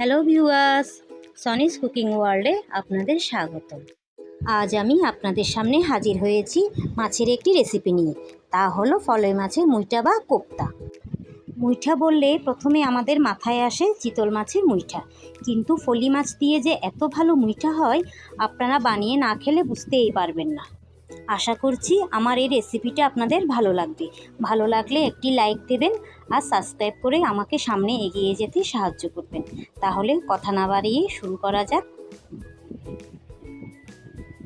Hello viewers সনিস cooking ওয়ার্ল্ডে আপনাদের স্বাগত আজ আমি আপনাদের সামনে হাজির হয়েছি মাছের একটি রেসিপি নিয়ে। তা হলো ফলই মাছের মুইঠা বা কোপ্তা। মুইঠা বললে প্রথমে আমাদের মাথায় আসে চিতল মাছের মুইঠা। কিন্তু ফলি মাছ দিয়ে যে এত ভালো মুইঠা হয়, আপনারা বানিয়ে না খেলে বুঝতেই পারবেন না। আশা করছি আমার এই রেসিপিটা আপনাদের ভালো লাগবে। ভালো লাগলে একটি লাইক দেবেন আর সাবস্ক্রাইব করে আমাকে সামনে এগিয়ে যেতে সাহায্য করবেন। তাহলে কথা না বাড়িয়ে শুরু করা যাক।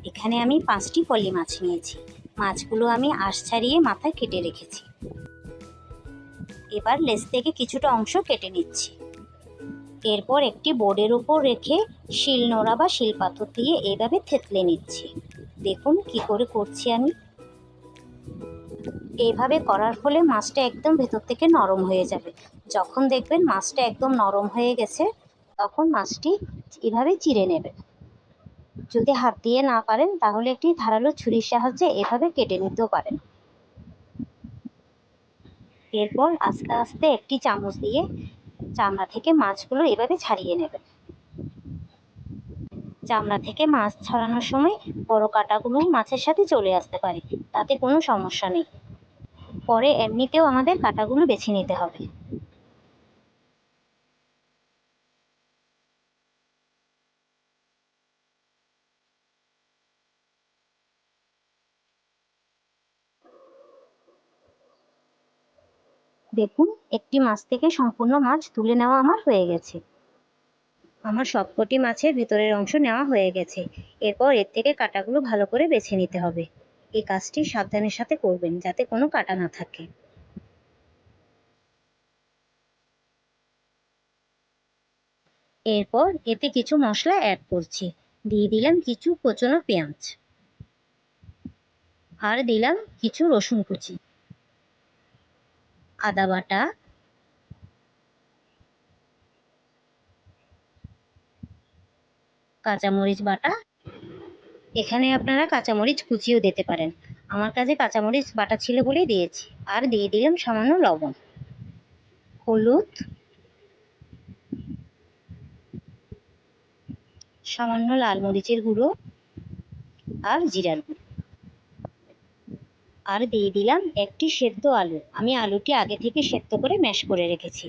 এখানে আমি পাঁচটি পলি মাছ নিয়েছি। মাছগুলো আমি আঁশ ছাড়িয়ে মাথায় কেটে রেখেছি। এবার লেস থেকে কিছুটা অংশ কেটে নিচ্ছি। এরপর একটি বোর্ডের উপর রেখে শিল নোড়া বা শিল পাথর দিয়ে এইভাবে থেতলে নিচ্ছি। দেখুন কি করে করছি আমি। এইভাবে করার ফলে মাছটা একদম ভেতর থেকে নরম হয়ে যাবে। যখন দেখবেন মাছটা একদম নরম হয়ে গেছে, তখন মাছটি এভাবে চিড়ে নেবেন যদি হাত দিয়ে না পারেন, তাহলে একটি ধারালো ছুরির সাহায্যে এভাবে কেটে নিতেও পারেন। এরপর আস্তে আস্তে একটি চামচ দিয়ে চামড়া থেকে মাছগুলো এভাবে ছাড়িয়ে নেবেন। চামড়া থেকে মাছ ছাড়ানোর সময় বড় কাঁটাগুলো মাছের সাথে চলে আসতে পারে। তাতে কোনো সমস্যা নেই। পরে এমনিতেও আমাদের কাঁটাগুলো বেছে নিতে হবে। দেখুন, একটি মাছ থেকে সম্পূর্ণ মাছ তুলে নেওয়া আমার হয়ে গেছে। আমার সবকটি মাছের ভেতরের অংশ নেওয়া হয়ে গেছে। এরপর এর থেকে কাঁটাগুলো ভালো করে বেছে নিতে হবে। এই কাজটি সাবধানের সাথে করবেন, যাতে কোনো কাটা না থাকে। এরপর এতে কিছু মশলা অ্যাড করছি। দিয়ে দিলাম কিছু কোচনো পেঁয়াজ। আর দিলাম কিছু রসুন কুচি। আদা বাটা কাঁচামরিচ বাটা। এখানে আপনারা কাঁচামরিচ কুচিও দিতে পারেন। আমার কাছে কাঁচামরিচ বাটা ছিল বলেই দিয়েছি। আর দিয়ে দিলাম সামান্য লবণ। হলুদ। সামান্য লাল মরিচের গুঁড়ো। আর জিরার গুঁড়ো। আর দিয়ে দিলাম একটি সেদ্ধ আলু। আমি আলুটি আগে থেকে সেদ্ধ করে ম্যাশ করে রেখেছি।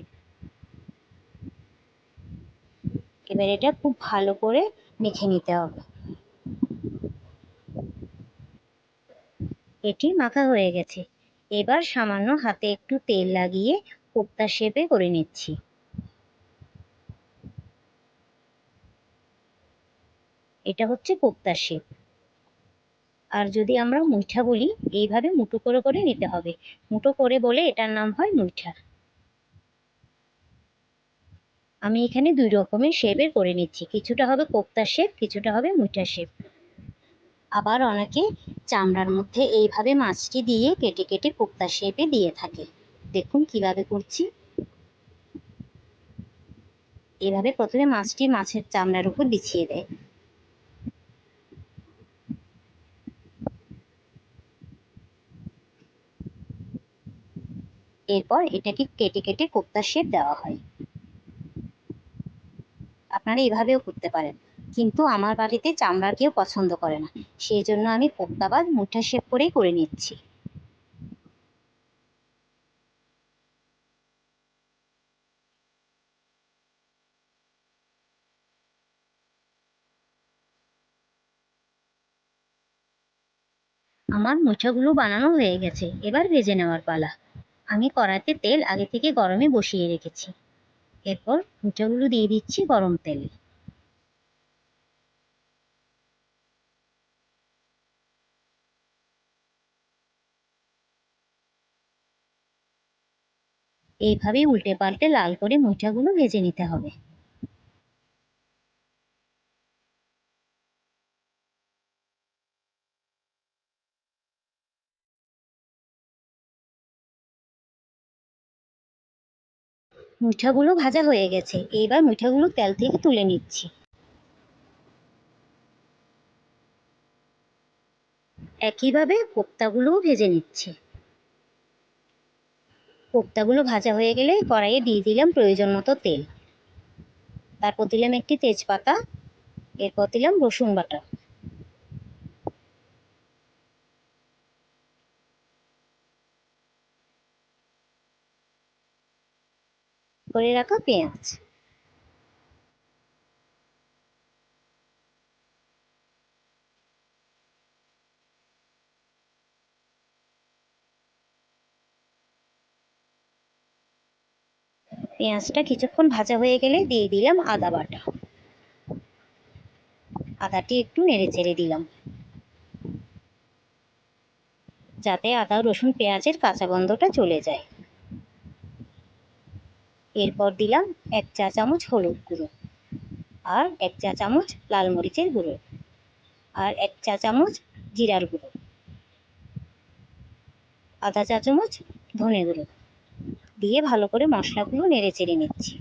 এবার এটা খুব ভালো করে মেখে নিতে হবে। এটি মাখা হয়ে গেছে। এবার সামান্য হাতে একটু তেল লাগিয়ে কোপ্তা শেপে করে নিচ্ছি। এটা হচ্ছে কোপ্তা শেপ। আর যদি আমরা মুইঠা বলি, এইভাবে মুঠো করে করে নিতে হবে। মুঠো করে বলে এটার নাম হয় মুইঠা আমি এখানে দুই রকমের শেপের করে নিচ্ছি। কিছুটা হবে কোপ্তা শেপ কিছুটা হবে মুইঠা শেপ আবার অনেকে চামড়ার মধ্যে এইভাবে মাছটি দিয়ে কেটে কেটে কোপ্তা শেপে দিয়ে থাকে। দেখুন কীভাবে করছি। এভাবে প্রথমে মাছটি মাছের চামড়ার উপর বিছিয়ে দেয়। এরপর এটাকে কেটে কেটে কোপ্তা শেপ দেওয়া হয়। আপনারা এভাবেও করতে পারেন। কিন্তু আমার বাড়িতে চামড়া কেউ পছন্দ করে না। সেই জন্য আমি বা মুঠা শেপ করেই করে নিচ্ছি। আমার মুঠাগুলো বানানো হয়ে গেছে। এবার ভেজে নেওয়ার পালা। আমি কড়াইতে তেল আগে থেকে গরমে বসিয়ে রেখেছি। এরপর মুঠাগুলো দিয়ে দিচ্ছি গরম তেলে। এইভাবে উল্টে পাল্টে লাল করে মুঠাগুলো ভেজে নিতে হবে। মুঠাগুলো ভাজা হয়ে গেছে। এইবার মুঠাগুলো তেল থেকে তুলে নিচ্ছি। একইভাবে কোপ্তাগুলোও ভেজে নিচ্ছি। কোপ্তাগুলো ভাজা হয়ে গেলে কড়াইয়ে দিয়ে দিলাম প্রয়োজন মতো তেল। তারপর দিলাম একটি তেজপাতা, এরপর দিলাম রসুন বাটা। করে রাখা পেঁয়াজ। পেঁয়াজটা কিছুক্ষণ ভাজা হয়ে গেলে দিয়ে দিলাম আদা বাটা। আদাটি একটু নেড়ে চেড়ে দিলাম। যাতে আদা, রসুন, পেঁয়াজের কাঁচা গন্ধটা চলে যায়। এরপর দিলাম এক চা চামচ হলুদ গুঁড়ো আর এক চা চামচ লাল মরিচের গুঁড়ো আর এক চা চামচ জিরার গুঁড়ো। আধা চা চামচ ধনে গুঁড়ো দিয়ে ভালো করে মশলাগুলো নেড়ে চেড়ে নিচ্ছি।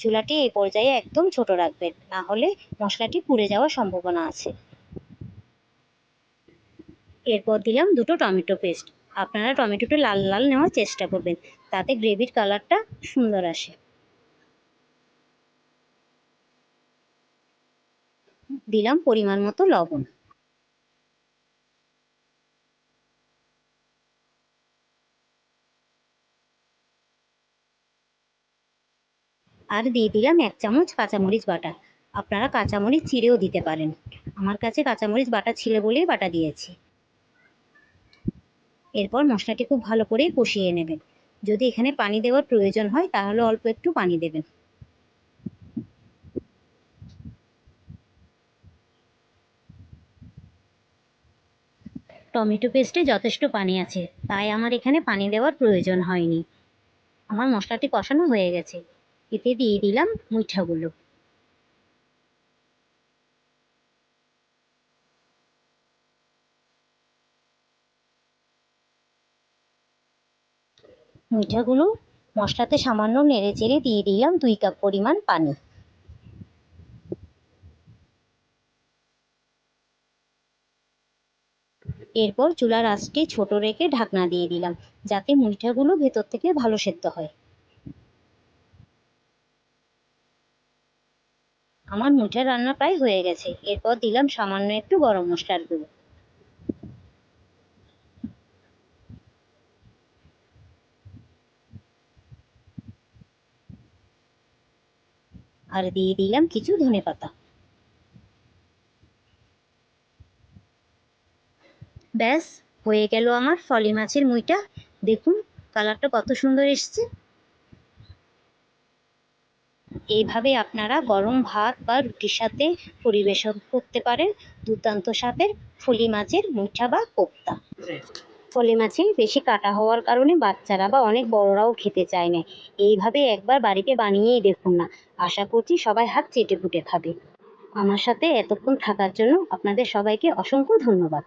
চুলাটি এই পর্যায়ে একদম ছোট রাখবেন, না হলে মশলাটি পুড়ে যাওয়ার সম্ভাবনা আছে। এরপর দিলাম দুটো টমেটো পেস্ট। আপনারা টমেটোটা লাল লাল নেওয়ার চেষ্টা করবেন। তাতে গ্রেভির কালারটা সুন্দর আসে। দিলাম পরিমাণ মতো লবণ। আর দিয়ে দিলাম এক চামচ কাঁচামরিচ বাটা। আপনারা কাঁচামরিচ চিড়েও দিতে পারেন। আমার কাছে কাঁচামরিচ বাটা ছিল বলেই বাটা দিয়েছি। এরপর মশলাটি খুব ভালো করে কষিয়ে নেবেন। যদি এখানে পানি দেওয়ার প্রয়োজন হয়, তাহলে অল্প একটু পানি দেবেন। টমেটো পেস্টে যথেষ্ট পানি আছে, তাই আমার এখানে পানি দেওয়ার প্রয়োজন হয়নি। আমার মশলাটি কষানো হয়ে গেছে। এতে দিয়ে দিলাম মুইঠাগুলো মিঠাগুলো মশলাতে সামান্য নেড়ে চেড়ে দিয়ে দিলাম দুই কাপ পরিমাণ পানি। এরপর চুলার আঁচটি ছোট রেখে ঢাকনা দিয়ে দিলাম, যাতে মুইঠাগুলো ভেতর থেকে ভালো সেদ্ধ হয়। আমার মুইঠার রান্না প্রায় হয়ে গেছে, এরপর দিলাম সামান্য একটু গরম মশলার গুঁড়ো। আর দিয়ে দিলাম কিছু ধনে পাতা। ব্যাস, হয়ে গেল আমার ফলি মাছের মুইটা। দেখুন, কালারটা কত সুন্দর এসছে। এইভাবে আপনারা গরম ভাত বা রুটির সাথে পরিবেশন করতে পারেন দুর্দান্ত স্বাদের ফলি মাছের মুইঠা বা কোপ্তা। ফলি মাছে বেশি কাটা হওয়ার কারণে বাচ্চারা বা অনেক বড়রাও খেতে চায় না। এইভাবে একবার বাড়িতে বানিয়েই দেখুন না। আশা করছি সবাই হাত চেটে খাবে। আমার সাথে এতক্ষণ থাকার জন্য আপনাদের সবাইকে অসংখ্য ধন্যবাদ।